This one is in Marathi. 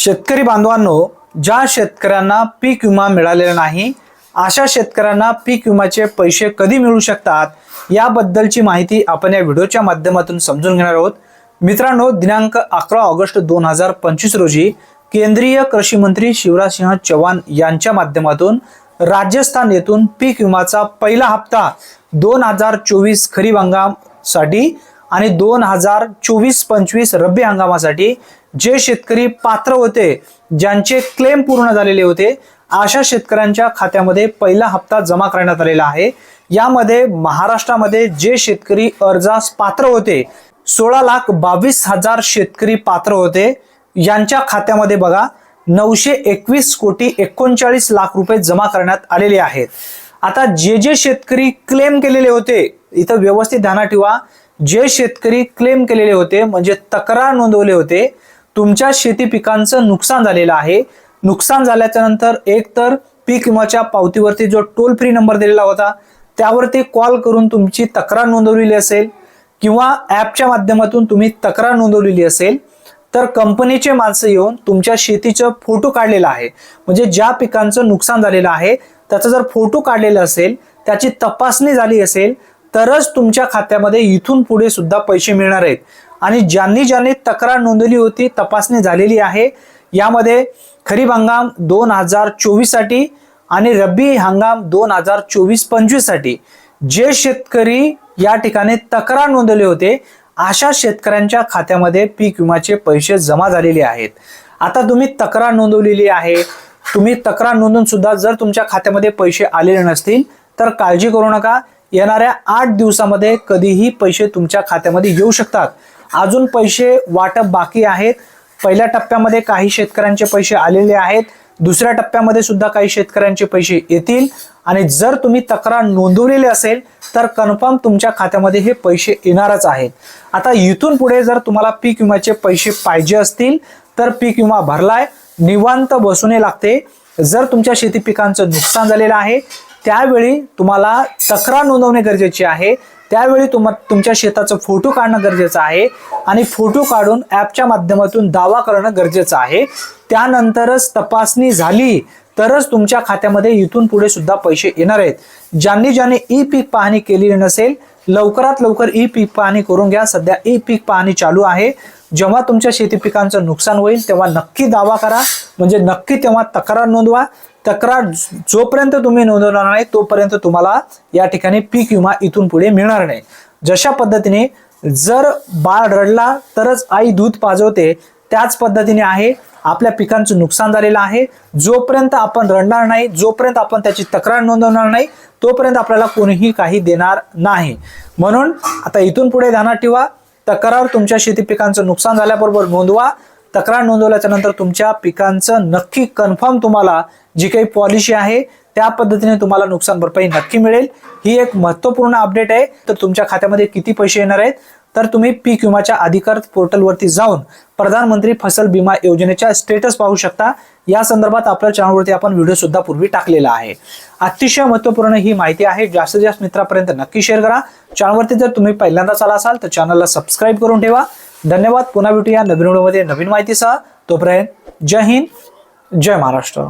शेतकरी बांधवांनो ज्या शेतकऱ्यांना पीक विमा मिळालेला नाही अशा शेतकऱ्यांना पीक विम्याचे पैसे कधी मिळू शकतात याबद्दलची माहिती आपण या व्हिडिओच्या माध्यमातून समजून घेणार आहोत. मित्रांनो दिनांक अकरा ऑगस्ट दोन हजार पंचवीस रोजी केंद्रीय कृषी मंत्री शिवराज सिंह चौहान यांच्या माध्यमातून राजस्थान येथून पीक विमाचा पहिला हप्ता दोन हजार चोवीस खरीप हंगामसाठी आणि दोन हजार चोवीस पंचवीस रब्बी हंगामासाठी जे शेतकरी पात्र होते ज्यांचे क्लेम पूर्ण झालेले होते अशा शेतकऱ्यांच्या खात्यामध्ये पहिला हप्ता जमा करण्यात आलेला आहे. यामध्ये महाराष्ट्रामध्ये जे शेतकरी अर्जास पात्र होते सोळा लाख बावीस हजार शेतकरी पात्र होते. यांच्या खात्यामध्ये बघा नऊशे एकवीस कोटी एकोणचाळीस लाख रुपये जमा करण्यात आलेले आहेत. आता जे जे शेतकरी क्लेम केलेले होते इथं व्यवस्थित ध्यानात ठेवा. जे शेतकरी क्लेम केलेले होते म्हणजे तक्रार नोंदवले होते तुमच्या शेती पिकांचं नुकसान झालेलं आहे. नुकसान झाल्याच्यानंतर एक तर पीक विमाच्या पावतीवरती जो टोल फ्री नंबर दिलेला होता त्यावरती कॉल करून तुमची तक्रार नोंदवलेली असेल किंवा ॲपच्या माध्यमातून तुम्ही तक्रार नोंदवलेली असेल तर कंपनीचे माणसं येऊन तुमच्या शेतीचं फोटो काढलेला आहे. म्हणजे ज्या पिकांचं नुकसान झालेलं आहे त्याचा जर फोटो काढलेला असेल त्याची तपासणी झाली असेल तरच तुमच्या खात्यामध्ये इथून पुढे सुद्धा पैसे मिळणार आहेत. आणि ज्यांनी ज्यांनी तक्रार नोंदवली होती तपासणी झालेली आहे. यामध्ये खरीप हंगाम दोन हजार चोवीससाठी आणि रब्बी हंगाम दोन हजार चोवीस पंचवीससाठी जे शेतकरी या ठिकाणी तक्रार नोंदवले होते अशा शेतकऱ्यांच्या खात्यामध्ये पीक विम्याचे पैसे जमा झालेले आहेत. आता तुम्ही तक्रार नोंदवलेली आहे. तुम्ही तक्रार नोंदवून सुद्धा जर तुमच्या खात्यामध्ये पैसे आलेले नसतील तर काळजी करू नका. येणाऱ्या आठ दिवसामध्ये कधीही पैसे तुमच्या खात्यामध्ये येऊ शकतात. अजून पैसे वाटप बाकी आहेत. पहिल्या टप्प्यामध्ये काही शेतकऱ्यांचे पैसे आलेले आहेत. दुसऱ्या टप्प्यामध्ये सुद्धा काही शेतकऱ्यांचे पैसे येतील. आणि जर तुम्ही तक्रार नोंदवलेली असेल तर कन्फर्म तुमच्या खात्यामध्ये हे पैसे येणारच आहेत. आता इथून पुढे जर तुम्हाला पीक विम्याचे पैसे पाहिजे असतील तर पीक विमा भरलाय. निवांत बसूने लागते. जर तुमच्या शेती पिकांचं नुकसान झालेलं आहे त्यावेळी तुम्हाला तक्रार नोंदवणे गरजेचे आहे. त्यावेळी तुम्हा तुमच्या शेताचं फोटो काढणं गरजेचं आहे आणि फोटो काढून ॲपच्या माध्यमातून दावा करणं गरजेचं आहे. त्यानंतरच तपासणी झाली तरच तुमच्या खात्यामध्ये इथून पुढे सुद्धा पैसे येणार आहेत. ज्यांनी ज्यांनी ई पीक पाहणी केलेली नसेल लवकरात लवकर ई पीक पाहणी करून घ्या. सध्या ई पीक पाहणी चालू आहे. जेव्हा तुमच्या शेती पिकांचं नुकसान होईल तेव्हा नक्की दावा करा. म्हणजे नक्की तेव्हा तक्रार नोंदवा. तक्रार जोपर्यंत तुम्ही नोंदवणार नाही तोपर्यंत तुम्हाला या ठिकाणी पीक विमा इथून पुढे मिळणार नाही. जशा पद्धतीने जर बाळ रडला तरच आई दूध पाजवते त्याच पद्धतीने आहे. आपल्या पिकांचं नुकसान झालेलं आहे. जोपर्यंत आपण रडणार नाही जोपर्यंत आपण त्याची तक्रार नोंदवणार नाही तोपर्यंत आपल्याला कोणीही काही देणार नाही. म्हणून आता इथून पुढे ध्यानात ठेवा. तक्रार तुमच्या शेती पिकांचं नुकसान झाल्याबरोबर नोंदवा. तक्रार नोंदवल्याच्या नंतर तुमच्या पिकांचं नक्की कन्फर्म तुम्हाला जी काही पॉलिसी आहे त्या पद्धतीने तुम्हाला नुकसान भरपाई नक्की मिळेल. ही एक महत्त्वपूर्ण अपडेट आहे. तर तुमच्या खात्यामध्ये किती पैसे येणार आहेत? तर तुम्ही पीक विमाच्या अधिकृत पोर्टलवरती जाऊन प्रधानमंत्री फसल विमा योजनेच्या स्टेटस पाहू शकता. या संदर्भात आपल्या चॅनलवरती आपण व्हिडिओ सुद्धा पूर्वी टाकलेला आहे. अतिशय महत्त्वपूर्ण ही माहिती आहे. जास्तीत जास्त मित्रापर्यंत नक्की शेअर करा. चॅनलवरती जर तुम्ही पहिल्यांदाच आला असाल तर चॅनलला सबस्क्राईब करून ठेवा. धन्यवाद. पुन्हा भेटूया नवीन व्हिडिओमध्ये नवीन माहितीसह. तोपर्यंत जय हिंद. जय महाराष्ट्र.